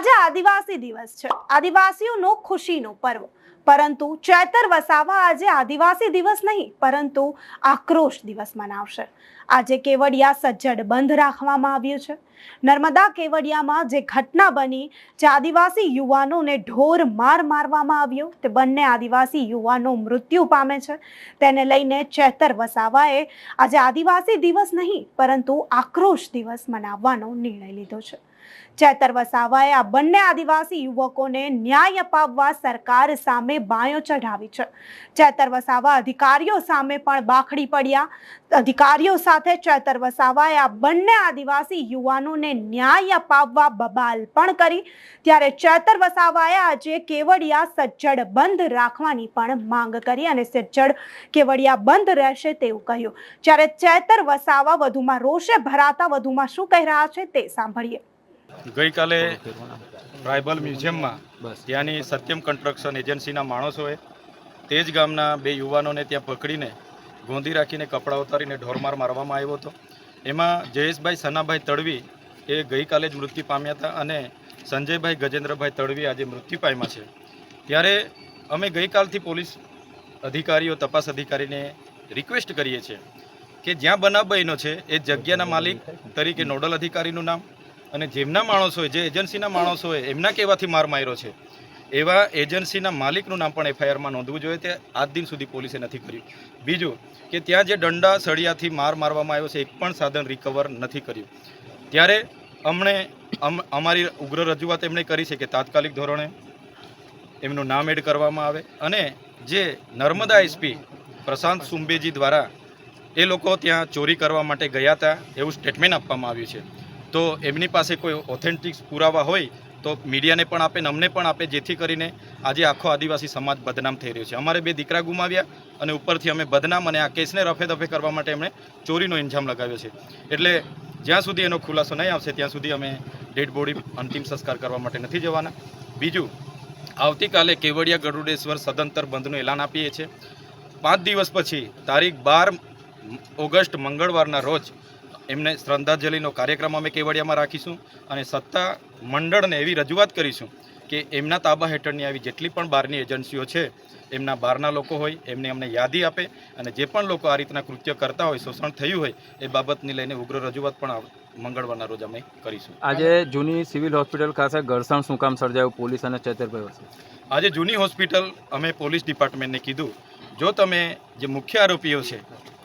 આજે આદિવાસી દિવસ છે. આદિવાસીઓનો ખુશીનો પર્વ. પરંતુ ચૈતર વસાવા આજે આદિવાસી દિવસ નહીં, પરંતુ આક્રોશ દિવસ મનાવશે. આજે કેવડિયા સજ્જડ બંધ રાખવામાં આવ્યું છે. નર્મદા કેવડિયામાં જે ઘટના બની, જે આદિવાસી યુવાનોને ઢોર માર મારવામાં આવ્યો, તે બંને આદિવાસી યુવાનો મૃત્યુ પામે છે. તેને લઈને ચેતર વસાવાએ આજે આદિવાસી દિવસ નહીં, પરંતુ આક્રોશ દિવસ મનાવવાનો નિર્ણય લીધો છે. ચેતર વસાવાએ આ બંને આદિવાસી યુવકોને ન્યાય અપાવવા સરકાર સામે બાયો ચઢાવી છે. ચેતર વસાવા અધિકારીઓ સામે પણ બાખડી પડ્યા. અધિકારીઓ સાથે ચેતર વસાવાએ આ બંને આદિવાસી યુવાનોને ન્યાય અપાવવા બબાલ પણ કરી. ત્યારે ચેતર વસાવાએ આજે કેવડિયા સજ્જડ બંધ રાખવાની પણ માંગ કરી અને સજ્જડ કેવડિયા બંધ રહેશે તેવું કહ્યું. જ્યારે ચેતર વસાવા વધુમાં રોષે ભરાતા વધુમાં શું કહી રહ્યા છે તે સાંભળીએ. ગઈકાલે ટ્રાઇબલ મ્યુઝિયમમાં ત્યાંની સત્યમ કન્સ્ટ્રક્શન એજન્સીના માણસોએ તે જ ગામના બે યુવાનોને ત્યાં પકડીને ગોંધી રાખીને કપડાં ઉતારીને ઢોરમાર મારવામાં આવ્યો હતો. એમાં જયેશભાઈ સનાભાઈ તડવી એ ગઈકાલે જ મૃત્યુ પામ્યા હતા અને સંજયભાઈ ગજેન્દ્રભાઈ તડવી આજે મૃત્યુ પામ્યા છે. ત્યારે અમે ગઈકાલથી પોલીસ અધિકારીઓ, તપાસ અધિકારીને રિક્વેસ્ટ કરીએ છીએ કે જ્યાં બનાવ બન્યો છે એ જગ્યાના માલિક તરીકે નોડલ અધિકારીનું નામ અને જેમના માણસોએ જે એજન્સીના માણસોએ એમના કહેવાથી માર માર્યો છે. એવા એજન્સીના માલિકનું નામ પણ એફઆઈઆરમાં નોંધવું જોઈએ તે આજ દિન સુધી પોલીસે નથી કર્યું. બીજું કે ત્યાં જે દંડા, સળિયાથી માર મારવામાં આવ્યો છે એક પણ સાધન રિકવર નથી કર્યું. ત્યારે અમને, અમ- અમારી ઉગ્ર રજૂઆત એમણે કરી છે કે તાત્કાલિક ધોરણે એમનું નામ એડ કરવામાં આવે અને જે નર્મદા એસપી પ્રશાંત સુંબેજી દ્વારા એ લોકો ત્યાં ચોરી કરવા માટે ગયા હતા, એવું સ્ટેટમેન્ટ આપવામાં આવ્યું છે. તો એમની પાસે કોઈ ઓથેન્ટિક પુરાવા હોય તો મીડિયાને પણ આપે અમને પણ આપે જેથી કરીને આજે આખો આદિવાસી સમાજ બદનામ થઈ રહ્યો છે. અમારે બે દીકરા ગુમાવ્યા અને ઉપરથી અમે બદનામ અને આ કેસને રફે દફે કરવા માટે એમણે ચોરીનો ઇન્જામ લગાવ્યો છે. એટલે જ્યાં સુધી એનો ખુલાસો નહીં આવશે, ત્યાં સુધી અમે ડેડ બોડી અંતિમ સંસ્કાર કરવા માટે નથી જવાના. બીજું, આવતીકાલે કેવડિયા ગરુડેશ્વર સદંતર બંધનું એલાન આપીએ છીએ. પાંચ દિવસ પછી, તારીખ બાર ઓગસ્ટ મંગળવારના રોજ એમને શ્રદ્ધાંજલિનો કાર્યક્રમ અમે કેવડિયામાં રાખીશું અને સત્તા મંડળને એવી રજૂઆત કરીશું કે એમના તાબા હેઠળની આવી જેટલી પણ બહારની એજન્સીઓ છે એમના બહારના લોકો હોય એમને અમને યાદી આપે અને જે પણ લોકો આ રીતના કૃત્ય કરતા હોય શોષણ થયું હોય એ બાબતની લઈને ઉગ્ર રજૂઆત પણ મંગળવારના રોજ અમે કરીશું. આજે જૂની સિવિલ હોસ્પિટલ ખાતે ઘર્ષણ શું કામ સર્જાયું? પોલીસ અને ચેતરભાઈ વચ્ચે. આજે જૂની હોસ્પિટલ અમે પોલીસ ડિપાર્ટમેન્ટને કીધું. જો તમે જે મુખ્ય આરોપીઓ છે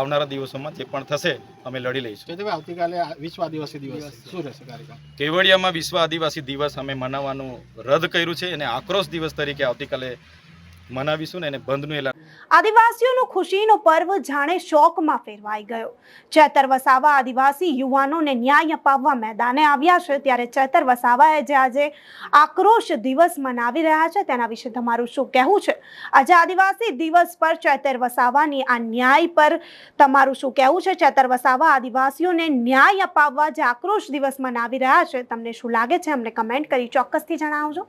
આવનારા દિવસોમાં જે પણ થશે અમે લડી લઈશું. આવતીકાલે વિશ્વ આદિવાસી દિવસ શું રહેશે કાર્યક્રમ? કેવડિયામાં વિશ્વ આદિવાસી દિવસ અમે મનાવવાનું રદ કર્યું છે અને આક્રોશ દિવસ તરીકે આવતીકાલે મનાવીશું ખુશીનો પર્વ જાણે શોકમાં ફેરવાઈ ગયો. ચેતર વસાવા આદિવાસી યુવાનોને ન્યાય અપાવવા મેદાને આવ્યા છે ત્યારે ચેતર વસાવાએ જે આજે આક્રોશ દિવસ મનાવી રહ્યા છે તેના વિશે તમારું શું કહેવું છે? આજે આદિવાસી દિવસ પર ચેતર વસાવાની આ ન્યાય પર તમારું શું કહેવું છે? ચેતર વસાવા આદિવાસીઓને ન્યાય અપાવવા જે આક્રોશ દિવસ મનાવી રહ્યા છે, તમને શું લાગે છે? અમને કમેન્ટ કરી ચોક્કસથી જણાવજો.